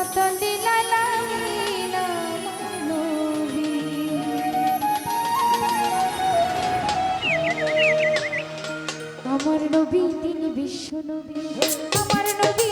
কত লীলা আমার নবী তিনি বিশ্ব নবী। আমার নবী